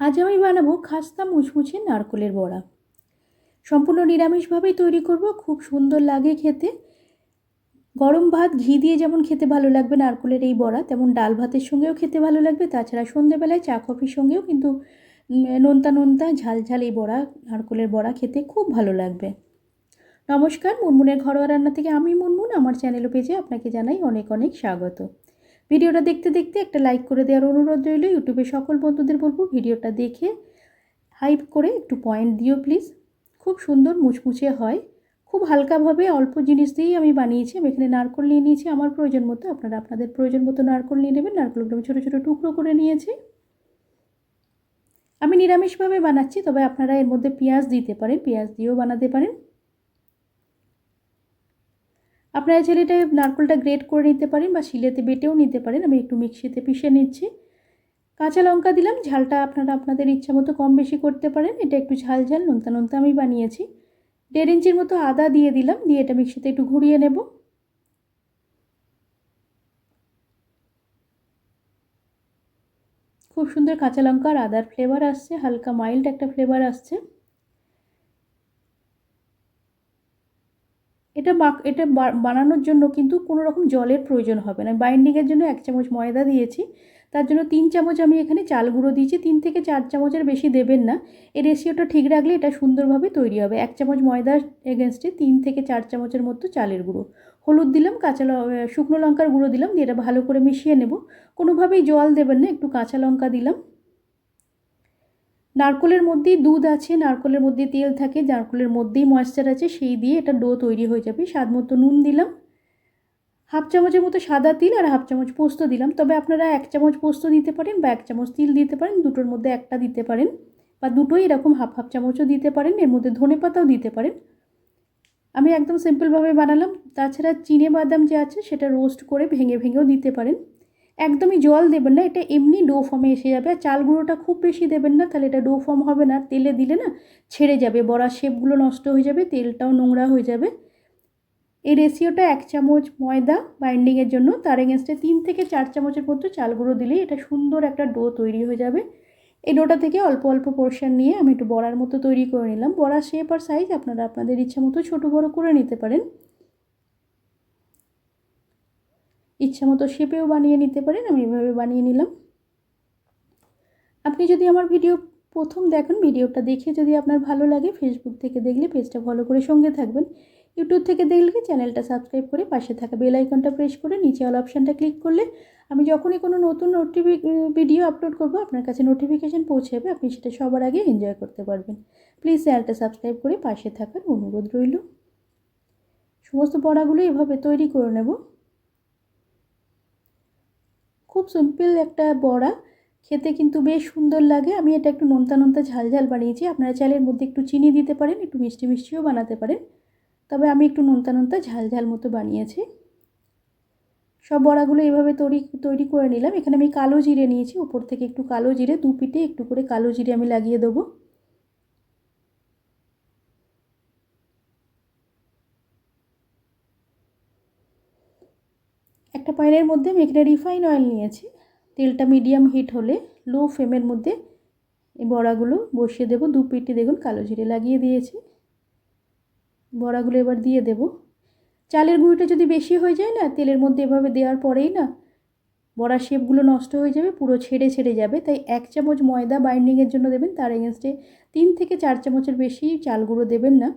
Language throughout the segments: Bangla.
আজ আমি বানাবো খাস্তা মুচমুচে নারকলের বড়া। সম্পূর্ণ নিরামিষভাবেই তৈরি করব, খুব সুন্দর লাগে খেতে। গরম ভাত, ঘি দিয়ে যেমন খেতে ভালো লাগবে নারকলের এই বড়া, তেমন ডাল ভাতের সঙ্গেও খেতে ভালো লাগবে। তাছাড়া সন্ধেবেলায় চা, কফির সঙ্গেও কিন্তু নোনতা নোনতা ঝাল ঝাল এই বড়া, নারকলের বড়া খেতে খুব ভালো লাগবে। নমস্কার, মুনমুনের ঘরোয়া রান্না থেকে আমি মুনমুন। আমার চ্যানেল পেজে আপনাকে জানাই অনেক অনেক স্বাগত। ভিডিওটা দেখতে দেখতে একটা লাইক করে দেওয়ার অনুরোধ রইল। ইউটিউবে সকল বন্ধুদের বলব, ভিডিওটা দেখে হাইপ করে একটু পয়েন্ট দিও প্লিজ খুব সুন্দর মুচমুচে হয়। খুব হালকাভাবে অল্প জিনিস দিয়েই আমি বানিয়েছি। আমি এখানে নারকল নিয়ে নিয়েছি। আমার প্রয়োজন মতো আপনারা আপনাদের প্রয়োজন মতো নারকল নিয়ে নেবেন। নারকলগুলো আমি ছোটো ছোটো টুকরো করে নিয়েছি। আমি নিরামিষভাবে বানাচ্ছি, তবে আপনারা এর মধ্যে পেঁয়াজ দিতে পারেন, পেঁয়াজ দিয়েও বানাতে পারেন। আপনারা ছেলেটা নারকলটা গ্রেট করে নিতে পারেন বা শিলেতে বেটেও নিতে পারেন। আমি একটু মিক্সিতে পিষে নিচ্ছি। কাঁচা লঙ্কা দিলাম, ঝালটা আপনারা আপনাদের ইচ্ছা মতো কম বেশি করতে পারেন। এটা একটু ঝাল ঝাল, নোনতা নোনতা আমি বানিয়েছি। দেড় ইঞ্চির মতো আদা দিয়ে দিলাম, দিয়ে এটা মিক্সিতে একটু ঘুরিয়ে নেব। খুব সুন্দর কাঁচা লঙ্কা আর আদার ফ্লেভার আসছে, হালকা মাইল্ড একটা ফ্লেভার আসছে। এটা এটা বানানোর জন্য কিন্তু কোনো রকম জলের প্রয়োজন হবে না। বাইন্ডিংয়ের জন্য এক চামচ ময়দা দিয়েছি। তার জন্য তিন চামচ আমি এখানে চাল গুঁড়ো দিয়েছি। তিন থেকে চার চামচের বেশি দেবেন না। এই রেশিওটা ঠিক রাখলে এটা সুন্দরভাবে তৈরি হবে। এক চামচ ময়দার এগেনস্টে তিন থেকে চার চামচের মতো চালের গুঁড়ো। হলুদ দিলাম, কাঁচা শুকনো লঙ্কার গুঁড়ো দিলাম, দিয়ে এটা ভালো করে মিশিয়ে নেব। কোনোভাবেই জল দেবেন না, একটু কাঁচা লঙ্কা দিলাম। নারকলের মধ্যেই দুধ আছে, নারকলের মধ্যে তেল থাকে নারকলের মধ্যেই ময়েশ্চার আছে, সেই দিয়ে এটা ডো তৈরি হয়ে যাবে। স্বাদ মতো নুন দিলাম, হাফ চামচের মতো সাদা তিল আর হাফ চামচ পোস্ত দিলাম। তবে আপনারা এক চামচ পোস্ত দিতে পারেন বা এক চামচ তিল দিতে পারেন, দুটোর মধ্যে একটা দিতে পারেন বা দুটোই এরকম হাফ হাফ চামচও দিতে পারেন, এর মধ্যে ধনে পাতাও দিতে পারেন। আমি একদম সিম্পলভাবে বানালাম। তাছাড়া চিনে বাদাম যে আছে, সেটা রোস্ট করে ভেঙে ভেঙেও দিতে পারেন। একদমই জল দেবেন না, এটা এমনি ডো ফর্মে এসে যাবে। আর চাল গুঁড়োটা খুব বেশি দেবেন না, তাহলে এটা ডো ফর্ম হবে না। তেলে দিলে না ছেড়ে যাবে বড়া শেপগুলো নষ্ট হয়ে যাবে, তেলটাও নোংরা হয়ে যাবে। এই রেশিওটা এক চামচ ময়দা বাইন্ডিংয়ের জন্য, তার এগেনস্টে তিন থেকে চার চামচের মতো চাল গুঁড়ো দিলেই এটা সুন্দর একটা ডো তৈরি হয়ে যাবে। এই ডোটা থেকে অল্প অল্প পোর্শন নিয়ে আমি একটু বড়ার মতো তৈরি করে নিলাম। বড়ার শেপ আর সাইজ আপনারা আপনাদের ইচ্ছা মতো ছোটো বড়ো করে নিতে পারেন। ইচ্ছা মতো শেপেও বানিয়ে নিতে পারেন, আমি এভাবে বানিয়ে নিলাম। আপনি যদি আমার ভিডিও প্রথম দেখেন, ভিডিওটা দেখে যদি আপনার ভালো লাগে ফেসবুক থেকে দেখলে পেজটা ফলো করে সঙ্গে থাকবেন। ইউটিউব থেকে দেখলে চ্যানেলটা সাবস্ক্রাইব করে পাশে থাকা বেল আইকনটা প্রেস করে নিচে অল অপশানটা ক্লিক করলে আমি যখনই কোনো নতুন নোটিফি ভিডিও আপলোড করব, আপনার কাছে নোটিফিকেশান পৌঁছে যাবে আপনি সেটা সবার আগে এনজয় করতে পারবেন। প্লিজ চ্যানেলটা সাবস্ক্রাইব করে পাশে থাকার অনুরোধ রইল। সমস্ত পড়াগুলো এভাবে তৈরি করে নেব। সিম্পল একটা বড়া। খেতে কিন্তু বেশ সুন্দর লাগে। আমি এটা একটু নোনতা নোনতা ঝাল ঝাল বানিয়েছি। আপনারা চালের মধ্যে একটু চিনি দিতে পারেন, একটু মিষ্টি মিষ্টিও বানাতে পারেন। তবে আমি একটু নোনতা নোনতা ঝাল ঝাল মতো বানিয়েছি। সব বড়াগুলো এভাবে তৈরি তৈরি করে নিলাম। এখানে আমি কালো জিরে নিয়েছি। উপর থেকে একটু কালো জিরে দু পিঠে একটু করে কালো জিরে আমি লাগিয়ে দেবো। একটা পাইনের মধ্যে আমি এখানে রিফাইন অয়েল নিয়েছি। তেলটা মিডিয়াম হিট হলে লো ফ্লেমের মধ্যে এই বড়াগুলো বসিয়ে দেবো। দু পিটি দেখুন কালো জিরে লাগিয়ে দিয়েছি। বড়াগুলো এবার দিয়ে দেব। চালের গুঁড়িটা যদি বেশি হয়ে যায় না, তেলের মধ্যে এভাবে দেওয়ার পরেই না বড়া শেপগুলো নষ্ট হয়ে যাবে, পুরো ছেড়ে ছেড়ে যাবে। তাই এক চামচ ময়দা বাইন্ডিংয়ের জন্য দেবেন। তার এগেনস্টে তিন থেকে চার চামচের বেশি চাল গুঁড়ো দেবেন না।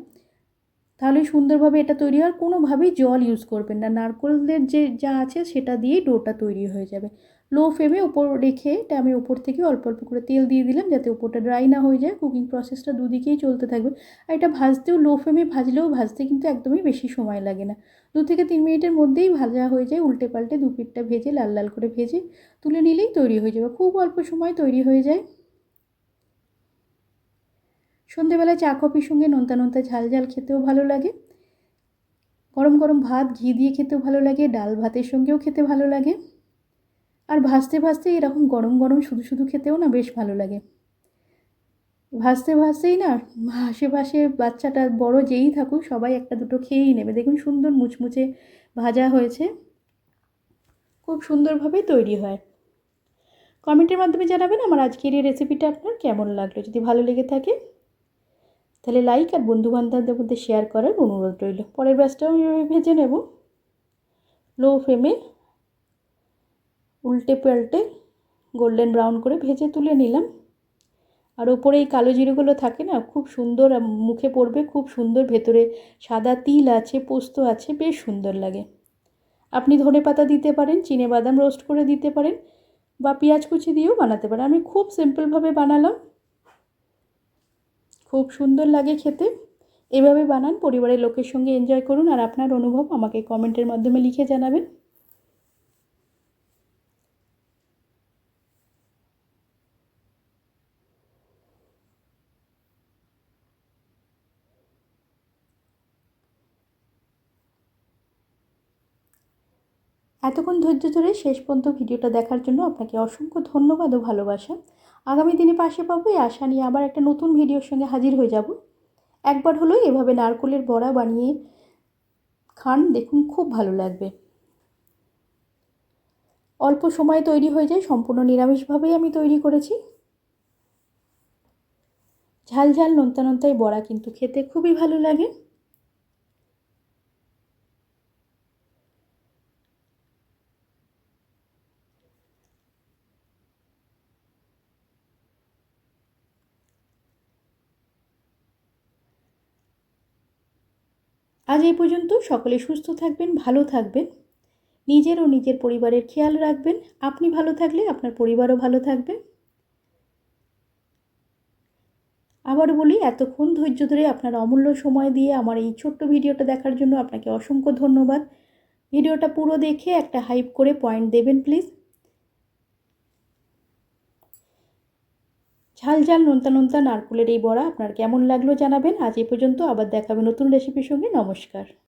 তাহলে সুন্দরভাবে এটা তৈরি হয় কোনোভাবেই জল ইউজ করবেন না। নারকলের যে, যা আছে সেটা দিয়েই ডোটা তৈরি হয়ে যাবে। লো ফ্লেমে ওপর রেখে এটা আমি ওপর থেকে অল্প অল্প করে তেল দিয়ে দিলাম যাতে ওপরটা ড্রাই না হয়ে যায়। কুকিং প্রসেসটা দুদিকেই চলতে থাকবে। আর এটা ভাজতেও লো ফ্লেমে ভাজলেও ভাজতে কিন্তু একদমই বেশি সময় লাগে না। দু থেকে তিন মিনিটের মধ্যেই ভাজা হয়ে যায়, উল্টে পাল্টে দু পিঠটা ভেজে লাল লাল করে ভেজে তুলে নিলেই তৈরি হয়ে যাবে। খুব অল্প সময় তৈরি হয়ে যায়। সন্ধেবেলায় চা, কফির সঙ্গে নোনতা নোনতা ঝাল ঝাল খেতেও ভালো লাগে। গরম গরম ভাত, ঘি দিয়ে খেতেও ভালো লাগে, ডাল ভাতের সঙ্গেও খেতে ভালো লাগে। আর ভাজতে ভাজতে এরকম গরম গরম শুধু শুধু খেতেও না বেশ ভালো লাগে। ভাজতে ভাজতেই না আশেপাশে বাচ্চাটা, বড় যেই থাকুক, সবাই একটা দুটো খেয়েই নেবে। দেখুন সুন্দর মুচমুচে ভাজা হয়েছে। খুব সুন্দরভাবে তৈরি হয়। কমেন্টের মাধ্যমে জানাবেন আমার আজকের এই রেসিপিটা আপনার কেমন লাগল? যদি ভালো লেগে থাকে তাহলে লাইক আর বন্ধুবান্ধবদের মধ্যে শেয়ার করার অনুরোধ রইল। পরের ব্যাচটাও আমি ভেজে নেব। লো ফ্লেমে উল্টে পাল্টে গোল্ডেন ব্রাউন করে ভেজে তুলে নিলাম। আর ওপরে এই কালো জিরেগুলো থাকে না, খুব সুন্দর মুখে পড়বে, খুব সুন্দর, ভেতরে সাদা তিল আছে, পোস্ত আছে, বেশ সুন্দর লাগে। আপনি ধনে পাতা দিতে পারেন, চিনে বাদাম রোস্ট করে দিতে পারেন, বা পেঁয়াজ কুচি দিয়েও বানাতে পারেন। আমি খুব সিম্পলভাবে বানালাম। খুব সুন্দর লাগে খেতে। এভাবে বানান, পরিবারের লোকের সঙ্গে এনজয় করুন আর আপনার অনুভব আমাকে কমেন্টের মাধ্যমে লিখে জানাবেন। এতক্ষণ ধৈর্য ধরে শেষ পর্যন্ত ভিডিওটা দেখার জন্য আপনাকে অসংখ্য ধন্যবাদ ও ভালোবাসা। আগামী দিনে পাশে পাবো, এই আশা নিয়ে আবার একটা নতুন ভিডিওর সঙ্গে হাজির হয়ে যাব। একবার হলো এভাবে নারকলের বড়া বানিয়ে খান, দেখুন খুব ভালো লাগবে। অল্প সময় তৈরি হয়ে যায়, সম্পূর্ণ নিরামিষভাবেই আমি তৈরি করেছি। ঝাল ঝাল, নোনতা নোনতাই বড়া কিন্তু খেতে খুবই ভালো লাগে। আজ এই পর্যন্ত। সকলে সুস্থ থাকবেন, ভালো থাকবেন। নিজের ও নিজের পরিবারের খেয়াল রাখবেন। আপনি ভালো থাকলে আপনার পরিবারও ভালো থাকবে। আবারও বলি, এতক্ষণ ধৈর্য ধরে আপনার অমূল্য সময় দিয়ে আমার এই ছোট্ট ভিডিওটা দেখার জন্য আপনাকে অসংখ্য ধন্যবাদ। ভিডিওটা পুরো দেখে একটা হাইপ করে পয়েন্ট দেবেন প্লিজ ঝাল ঝাল নুনতা নোনতা, নারকুলের এই বড়া আপনার কেমন লাগল জানাবেন। আজ এই পর্যন্ত আবার দেখাবে নতুন রেসিপির সঙ্গে। নমস্কার।